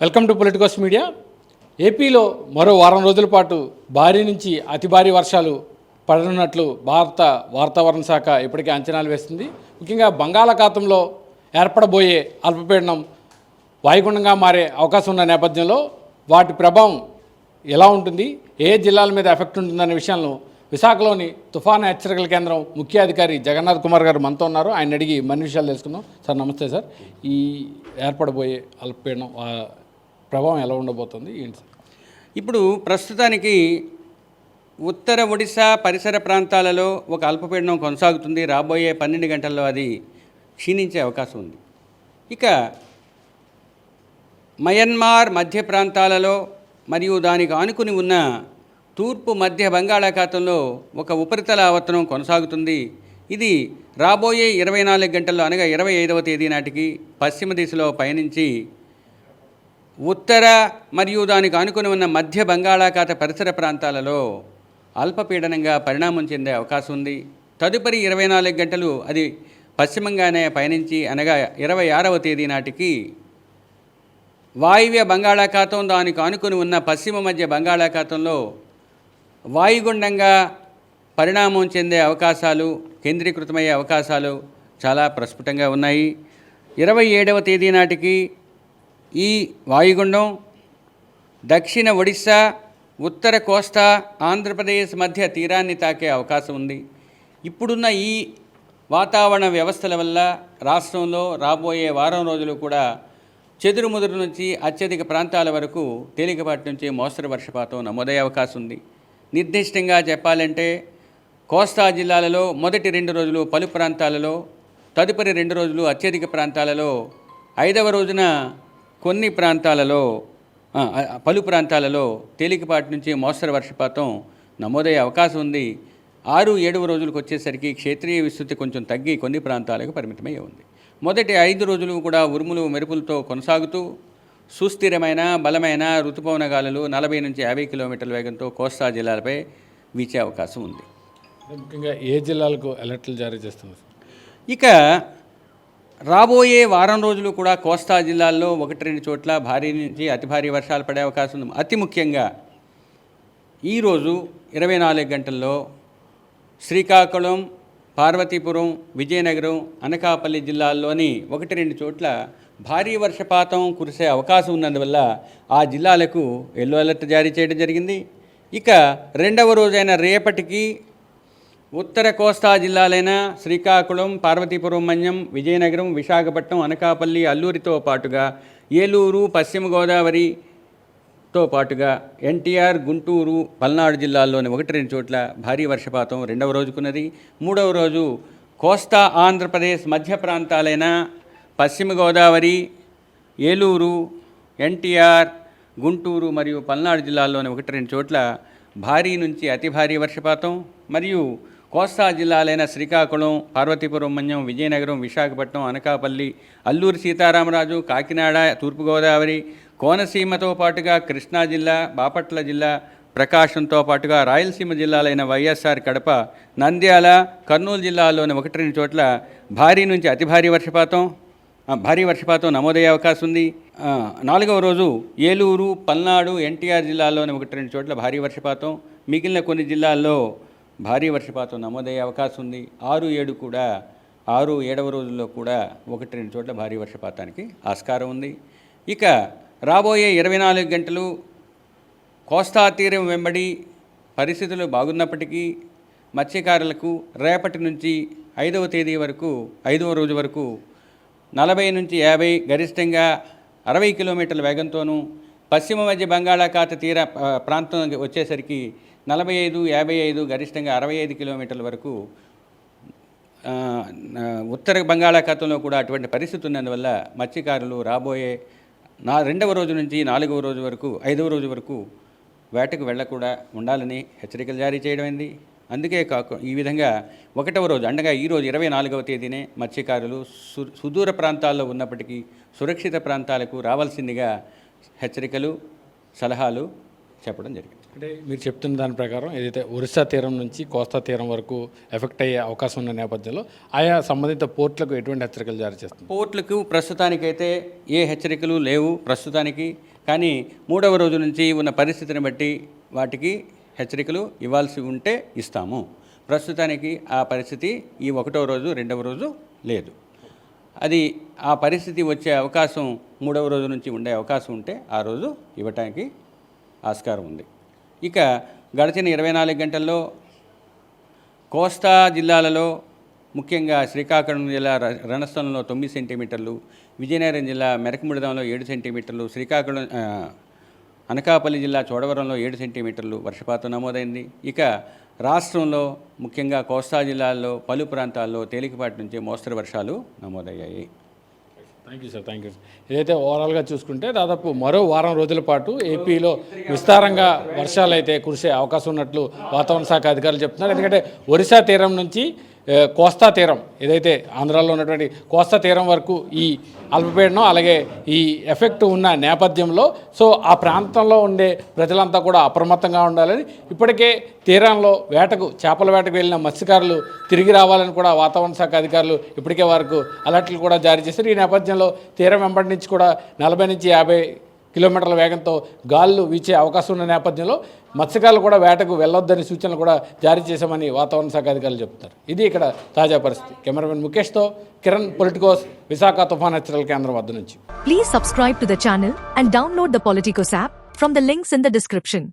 Welcome to Politicos media. ఏపీలో మరో వారం రోజుల పాటు భారీ నుంచి అతి భారీ వర్షాలు పడనున్నట్లు భారత వాతావరణ శాఖ ఇప్పటికే అంచనాలు వేస్తుంది ముఖ్యంగా బంగాళాఖాతంలో ఏర్పడబోయే అల్పపీడనం వాయుగుండంగా మారే అవకాశం ఉన్న నేపథ్యంలో వాటి ప్రభావం ఎలా ఉంటుంది? ఏ జిల్లాల మీద ఎఫెక్ట్ ఉంటుందనే విషయాలను విశాఖలోని తుఫాను హెచ్చరికల కేంద్రం ముఖ్య అధికారి జగన్నాథ్ కుమార్ గారు మనతో ఉన్నారు. ఆయన అడిగి మరిన్ని విషయాలు తెలుసుకుందాం. సార్ నమస్తే సార్. ఈ ఏర్పడబోయే అల్పపీడనం ప్రభావం ఎలా ఉండబోతుంది? ఏంటి ఇప్పుడు ప్రస్తుతానికి ఉత్తర ఒడిశా పరిసర ప్రాంతాలలో ఒక అల్పపీడనం కొనసాగుతుంది. రాబోయే పన్నెండు గంటల్లో అది క్షీణించే అవకాశం ఉంది. ఇక మయన్మార్ మధ్య ప్రాంతాలలో మరియు దానికి ఆనుకుని ఉన్న తూర్పు మధ్య బంగాళాఖాతంలో ఒక ఉపరితల ఆవర్తనం కొనసాగుతుంది. ఇది రాబోయే ఇరవై నాలుగు గంటల్లో అనగా ఇరవై ఐదవ తేదీ నాటికి పశ్చిమ దిశలో పయనించి ఉత్తర మరియు దానికి ఆనుకుని ఉన్న మధ్య బంగాళాఖాత పరిసర ప్రాంతాలలో అల్పపీడనంగా పరిణామం చెందే అవకాశం ఉంది. తదుపరి ఇరవై నాలుగు గంటలు అది పశ్చిమంగానే పయనించి అనగా ఇరవై ఆరవ తేదీ నాటికి వాయువ్య బంగాళాఖాతం దానికి ఆనుకుని ఉన్న పశ్చిమ మధ్య బంగాళాఖాతంలో వాయుగుండంగా పరిణామం చెందే అవకాశాలు కేంద్రీకృతమయ్యే అవకాశాలు చాలా ప్రస్ఫుటంగా ఉన్నాయి. ఇరవై ఏడవ తేదీ నాటికి ఈ వాయుగుండం దక్షిణ ఒడిశా ఉత్తర కోస్తా ఆంధ్రప్రదేశ్ మధ్య తీరాన్ని తాకే అవకాశం ఉంది. ఇప్పుడున్న ఈ వాతావరణ వ్యవస్థల వల్ల రాష్ట్రంలో రాబోయే వారం రోజులు కూడా చెదురుముదురు నుంచి అత్యధిక ప్రాంతాల వరకు తేలికపాటి నుంచి మోస్తరు వర్షపాతం నమోదయ్యే అవకాశం ఉంది. నిర్దిష్టంగా చెప్పాలంటే కోస్తా జిల్లాలలో మొదటి రెండు రోజులు పలు ప్రాంతాలలో తదుపరి రెండు రోజులు అత్యధిక ప్రాంతాలలో ఐదవ రోజున కొన్ని ప్రాంతాలలో పలు ప్రాంతాలలో తేలికపాటి నుంచి మోస్తరు వర్షపాతం నమోదయ్యే అవకాశం ఉంది. ఆరు ఏడవ రోజులకు వచ్చేసరికి క్షేత్రీయ విస్తృతి కొంచెం తగ్గి కొన్ని ప్రాంతాలకు పరిమితమై ఉంది. మొదటి ఐదు రోజులు కూడా ఉరుములు మెరుపులతో కొనసాగుతూ సుస్థిరమైన బలమైన ఋతుపవన గాలులు నలభై నుంచి యాభై కిలోమీటర్ల వేగంతో కోస్తా జిల్లాలపై వీచే అవకాశం ఉంది. ముఖ్యంగా ఏ జిల్లాలకు అలర్ట్లు జారీ చేస్తున్నారు? ఇక రాబోయే వారం రోజులు కూడా కోస్తా జిల్లాల్లో ఒకటి రెండు చోట్ల భారీ నుంచి అతి భారీ వర్షాలు పడే అవకాశం ఉంది. అతి ముఖ్యంగా ఈరోజు ఇరవై నాలుగు గంటల్లో శ్రీకాకుళం పార్వతీపురం విజయనగరం అనకాపల్లి జిల్లాల్లోని ఒకటి రెండు చోట్ల భారీ వర్షపాతం కురిసే అవకాశం ఉన్నందువల్ల ఆ జిల్లాలకు ఎల్లో అలర్ట్ జారీ చేయడం జరిగింది. ఇక రెండవ రోజైన రేపటికి ఉత్తర కోస్తా జిల్లాలైన శ్రీకాకుళం పార్వతీపురం మన్యం విజయనగరం విశాఖపట్నం అనకాపల్లి అల్లూరితో పాటుగా ఏలూరు పశ్చిమ గోదావరితో పాటుగా ఎన్టీఆర్ గుంటూరు పల్నాడు జిల్లాల్లోని ఒకటి రెండు చోట్ల భారీ వర్షపాతం రెండవ రోజుకున్నది. మూడవ రోజు కోస్తా ఆంధ్రప్రదేశ్ మధ్య ప్రాంతాలైన పశ్చిమ గోదావరి ఏలూరు ఎన్టీఆర్ గుంటూరు మరియు పల్నాడు జిల్లాల్లోని ఒకటి రెండు చోట్ల భారీ నుంచి అతి భారీ వర్షపాతం మరియు కోస్తా జిల్లాలైన శ్రీకాకుళం పార్వతీపురం మన్యం విజయనగరం విశాఖపట్నం అనకాపల్లి అల్లూరి సీతారామరాజు కాకినాడ తూర్పుగోదావరి కోనసీమతో పాటుగా కృష్ణా జిల్లా బాపట్ల జిల్లా ప్రకాశంతో పాటుగా రాయలసీమ జిల్లాలైన వైఎస్ఆర్ కడప నంద్యాల కర్నూలు జిల్లాలోని ఒకటి రెండు చోట్ల భారీ నుంచి అతి భారీ వర్షపాతం భారీ వర్షపాతం నమోదయ్యే అవకాశం ఉంది. నాలుగవ రోజు ఏలూరు పల్నాడు ఎన్టీఆర్ జిల్లాలోని ఒకటి రెండు చోట్ల భారీ వర్షపాతం. మిగిలిన కొన్ని జిల్లాల్లో భారీ వర్షపాతం నమోదయ్యే అవకాశం ఉంది. ఆరు ఏడు కూడా ఆరు ఏడవ రోజుల్లో కూడా ఒకటి రెండు చోట్ల భారీ వర్షపాతానికి ఆస్కారం ఉంది. ఇక రాబోయే ఇరవై నాలుగు గంటలు కోస్తా తీరం వెంబడి పరిస్థితులు బాగున్నప్పటికీ మత్స్యకారులకు రేపటి నుంచి ఐదవ తేదీ వరకు ఐదవ రోజు వరకు నలభై నుంచి యాభై గరిష్టంగా అరవై కిలోమీటర్ల వేగంతోనూ పశ్చిమ మధ్య బంగాళాఖాత తీర ప్రాంతం వచ్చేసరికి నలభై ఐదు యాభై ఐదు గరిష్టంగా అరవై ఐదు కిలోమీటర్ల వరకు ఉత్తర బంగాళాఖాతంలో కూడా అటువంటి పరిస్థితి ఉన్నందువల్ల మత్స్యకారులు రాబోయే నా రెండవ రోజు నుంచి నాలుగవ రోజు వరకు ఐదవ రోజు వరకు వేటకు వెళ్ళకుండా ఉండాలని హెచ్చరికలు జారీ చేయడమైంది అందుకే కాక ఈ విధంగా ఒకటవ రోజు అండగా ఈ రోజు ఇరవై నాలుగవ తేదీనే మత్స్యకారులు సు సుదూర ప్రాంతాల్లో ఉన్నప్పటికీ సురక్షిత ప్రాంతాలకు రావాల్సిందిగా హెచ్చరికలు సలహాలు చెప్పడం జరిగింది. అంటే మీరు చెప్తున్న దాని ప్రకారం ఏదైతే ఒరిస్సా తీరం నుంచి కోస్తా తీరం వరకు ఎఫెక్ట్ అయ్యే అవకాశం ఉన్న నేపథ్యంలో ఆయా సంబంధిత పోర్టులకు ఎటువంటి హెచ్చరికలు జారీ చేస్తుంది పోర్టులకు ప్రస్తుతానికైతే ఏ హెచ్చరికలు లేవు ప్రస్తుతానికి. కానీ మూడవ రోజు నుంచి ఉన్న పరిస్థితిని బట్టి వాటికి హెచ్చరికలు ఇవ్వాల్సి ఉంటే ఇస్తాము. ప్రస్తుతానికి ఆ పరిస్థితి ఈ ఒకటో రోజు రెండవ రోజు లేదు. అది ఆ పరిస్థితి వచ్చే అవకాశం మూడవ రోజు నుంచి ఉండే అవకాశం ఉంటే ఆ రోజు ఇవ్వటానికి ఆస్కారం ఉంది. ఇక గడిచిన ఇరవై నాలుగు గంటల్లో కోస్తా జిల్లాలలో ముఖ్యంగా శ్రీకాకుళం జిల్లా ర- రణస్థలంలో తొమ్మిది సెంటీమీటర్లు విజయనగరం జిల్లా మెరకముడిదంలో ఏడు సెంటీమీటర్లు శ్రీకాకుళం అనకాపల్లి జిల్లా చోడవరంలో ఏడు సెంటీమీటర్లు వర్షపాతం నమోదైంది. ఇక రాష్ట్రంలో ముఖ్యంగా కోస్తా జిల్లాల్లో పలు ప్రాంతాల్లో తేలికపాటి నుంచి మోస్తరు వర్షాలు నమోదయ్యాయి. Thank you sir thank you ఏదైతే ఓవరాల్గా చూసుకుంటే దాదాపు మరో వారం రోజుల పాటు ఏపీలో విస్తారంగా వర్షాలు అయితే కురిసే అవకాశం ఉన్నట్లు వాతావరణ శాఖ అధికారులు చెప్తున్నారు. ఎందుకంటే ఒరిస్సా తీరం నుంచి కోస్తా తీరం ఏదైతే ఆంధ్రాలో ఉన్నటువంటి కోస్తా తీరం వరకు ఈ అల్పపీడనం అలాగే ఈ ఎఫెక్ట్ ఉన్న నేపథ్యంలో సో ఆ ప్రాంతంలో ఉండే ప్రజలంతా కూడా అప్రమత్తంగా ఉండాలని ఇప్పటికే తీరంలో వేటకు చేపల వేటకు వెళ్ళిన మత్స్యకారులు తిరిగి రావాలని కూడా వాతావరణ శాఖ అధికారులు ఇప్పటికే వారికి అలర్ట్లు కూడా జారీ చేశారు. ఈ నేపథ్యంలో తీరం వెంబడి నుంచి కూడా నలభై నుంచి యాభై కిలోమీటర్ల వేగంతో గాలులు వీచే అవకాశం ఉన్న నేపథ్యంలో మత్స్యకారులు కూడా వేటకు వెళ్ళొద్దని సూచనలు కూడా జారీ చేశామని వాతావరణ శాఖ అధికారులు చెప్తారు ఇది ఇక్కడ తాజా పరిస్థితి. కెమెరామెన్ ముఖేష్తో కిరణ్ పొలిటికోస్ విశాఖ తుఫాన్ హెచ్చరికల కేంద్రం వద్ద నుంచి. Please subscribe to the channel and download the Politikos app from the links in the description